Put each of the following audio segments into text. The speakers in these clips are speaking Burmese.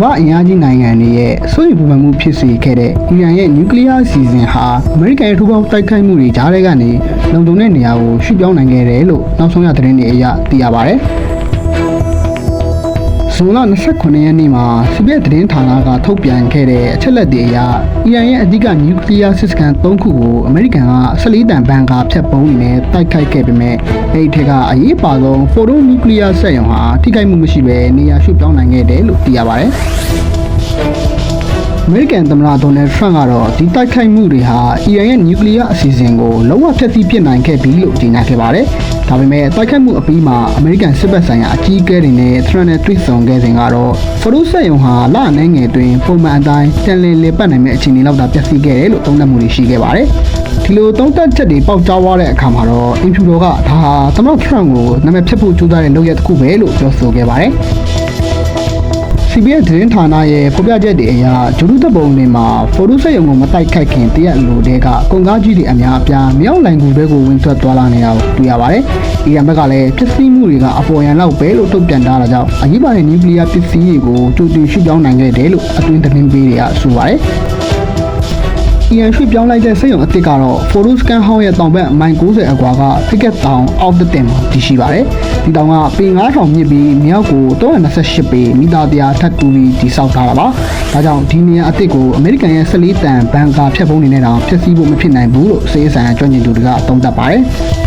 မ္ဘာအင်အားကြီးနိုင်ငံတွေရဲ့စိုးရိမ်ပူပန်မှုဖြစ်စေခဲ့တဲ့အီရန်ရဲ့နျူကလ িয়ার အစီအစဉ်ဟာအမေရိကန်ရဲ့ထိုးပေါင်းတိုက်ခိုက်မှုတွေကြားထဲကနေလုံခြုံတဲ့နေရာကိုရွှေ့ပြောင်းနိုင်ခဲ့တယ်လို့နောက်ဆုံးရသတင်းတွေအရသိရပါတယ်။ ဇွန်လ29ရက်နေ့မှာစီဘီအက်သတင်းဌာနကထုတ်ပြန်ခဲ့တဲ့အချက်လက်တွေအရအီရန်ရဲ့အဓိကနျူကလ িয়ার စစ်စခန်း3ခုကိုအမေရိကန်က14တန်ဘန်ကာဖျက်ပုံးနေနဲ့တိုက်ခိုက်ခဲ့ပေမဲ့အဲဒီထက်ကအရေးပါဆုံးဖိုတိုနျူကလ িয়ার စက်ရုံဟာထိခိုက်မှုမရှိဘဲနေရာရွှေ့ပြောင်းနိုင်ခဲ့တယ်လို့သိရပါတယ်။ အ မေရိကန်သမ္မတဒေါ်နယ်ထရန့်ကတော့ဒီတိုက်ခိုက်မှုတွေဟာအီရန်ရဲ့နျူကလ িয়ার အစီအစဉ်ကိုလုံးဝဖျက်ဆီးပစ်နိုင်ခဲ့ပြီလို့ကြေညာခဲ့ပါတယ်။ဒါပေမဲ့တိုက်ခိုက်မှုအပြီးမှာအမေရိကန်စစ်ဘက်ဆိုင်ရာအကြီးအကဲတွေနဲ့ထရန့်နဲ့တွေ့ဆုံခဲ့စဉ်ကတော့ဖရူးဆက်ယုံဟာလအနေငယ်တွင်ပုံမှန်အတိုင်းတန်လည်လေပတ်နိုင်မဲ့အခြေအနေလောက်သာပျက်စီးခဲ့တယ်လို့သုံးသပ်မှုတွေရှိခဲ့ပါတယ်။ဒီလိုသုံးသပ်ချက်တွေပေါက်ကြားသွားတဲ့အခါမှာတော့အင်ဖြူတော်ကဒါဟာသမ္မတထရန့်ကိုနာမည်ဖျက်ဖို့ကြိုးစားတဲ့လုပ်ရက်တစ်ခုပဲလို့ပြောဆိုခဲ့ပါတယ်။ CBS သတင်းဌာနရဲ့ဖော်ပြချက်တွေအရဂျူရုတပ်ပုံတွေမှာဖော်ရူဆက်ရုံကိုမတိုက်ခိုက်ခင်တရက်လိုတဲ့ကကုန်ကားကြီးတွေအများအပြားမြောက်လိုင်ကူတွေကိုဝင်ထွက်သွားလာနေတာကိုတွေ့ရပါတယ်။အီရန်ဘက်ကလည်းပစ္စည်းမှုတွေကအပေါ်ယံလောက်ပဲလို့ထုတ်ပြန်ထားတာကြောင့်အရေးပါတဲ့နျူကလ িয়ার ပစ္စည်းတွေကိုတူတူရှိပြောင်းနိုင်ခဲ့တယ်လို့အတွင်းသတင်းပေးတွေကဆိုပါတယ်။ အီရန်ရွှေ့ပြောင်းလိုက်တဲ့စက်ရုံအစ်စ်ကတော့ Forus Scan ဟောင်းရဲ့တောင်ဘက်မိုင်90အကွာက Picket Town Out the Ten မှာတည်ရှိပါတယ်။ဒီတောင်ကပေ9000မြင့်ပြီးမြောက်ကို328ပေမီတာတရားထပ်တူပြီးတည်ဆောက်ထားတာပါ။ဒါကြောင့်ဒီနေရာအစ်စ်ကိုအမေရိကန်ရဲ့14တန်ဘန်ကာဖြတ်ပုံးနေနဲ့တောင်ဖျက်ဆီးဖို့မဖြစ်နိုင်ဘူးလို့စေဆိုင်ကျွမ်းကျင်သူတွေကသုံးသပ်ပါတယ်။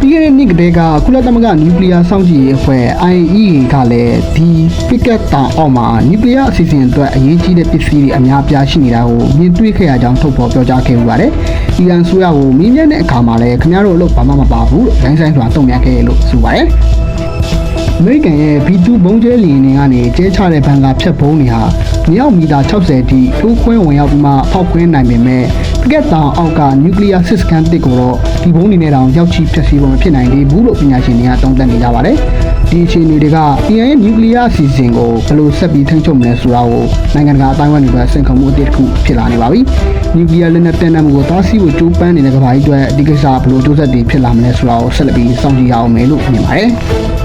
ပြီးခဲ့တဲ့နှစ်ကတည်းကကုလသမဂ္ဂနျူကလ িয়ার စောင့်ကြည့်ရေးအဖွဲ့ IAEA ကလည်းဒီ Picket Town အောက်မှာနျူကလ িয়ার အစီအစဉ်အတွက်အရေးကြီးတဲ့ပစ္စည်းတွေအများအပြားရှိနေတာကိုမြင်တွေ့ခဲ့ရကြောင်းထုတ်ဖော်ပြောကြားခဲ့မှုပါတယ်။အီရန်ဆိုရကိုမင်းမြတ်တဲ့အခါမှာလည်းခင်ဗျားတို့အလုပ်ဘာမှမပါဘူးလို့ဂိုင်းဆိုင်စွာတုံ့ပြန်ခဲ့လို့ဆိုပါတယ်။ အမေရိကန်ရဲ့ B2 ဘုံကျဲလီရင်တွေကနေကျဲချတဲ့ဘန်ကာဖြတ်ဘုံတွေဟာမြောက်မီတာ60အထိထိုးခွင်းဝင်ရောက်ပြီးမှဖောက်ခွင်းနိုင်ပေမဲ့ ပကက်တောင်အောက်ကနျူကလ িয়ার စစ်စကန်တစ်ကိုတော့ဒီဘုံတွေနဲ့တောင်ရောက်ချိဖျက်ဆီးဖို့မဖြစ်နိုင်သေးဘူးလို့ပညာရှင်တွေကသုံးသပ်နေကြပါတယ်။ဒီအခြေအနေတွေက PN ရဲ့နျူကလ িয়ার အစီအစဉ်ကိုဘယ်လိုဆက်ပြီးထိန်းချုပ်မလဲဆိုတာကိုနိုင်ငံတကာအတိုင်းအဝန်းတွေကစင်ခုံမှုအသစ်တစ်ခုဖြစ်လာနေပါပြီ။နျူကလ িয়ার လက်နက်တန်တမ်းမှုကိုတားဆီးဖို့ကြိုးပမ်းနေတဲ့ကမ္ဘာကြီးအတွက်ဒီကိစ္စဘယ်လိုတိုးဆက်တည်ဖြစ်လာမလဲဆိုတာကိုဆက်လက်ပြီးစောင့်ကြည့်ရအောင်မယ်လို့မြင်ပါတယ်။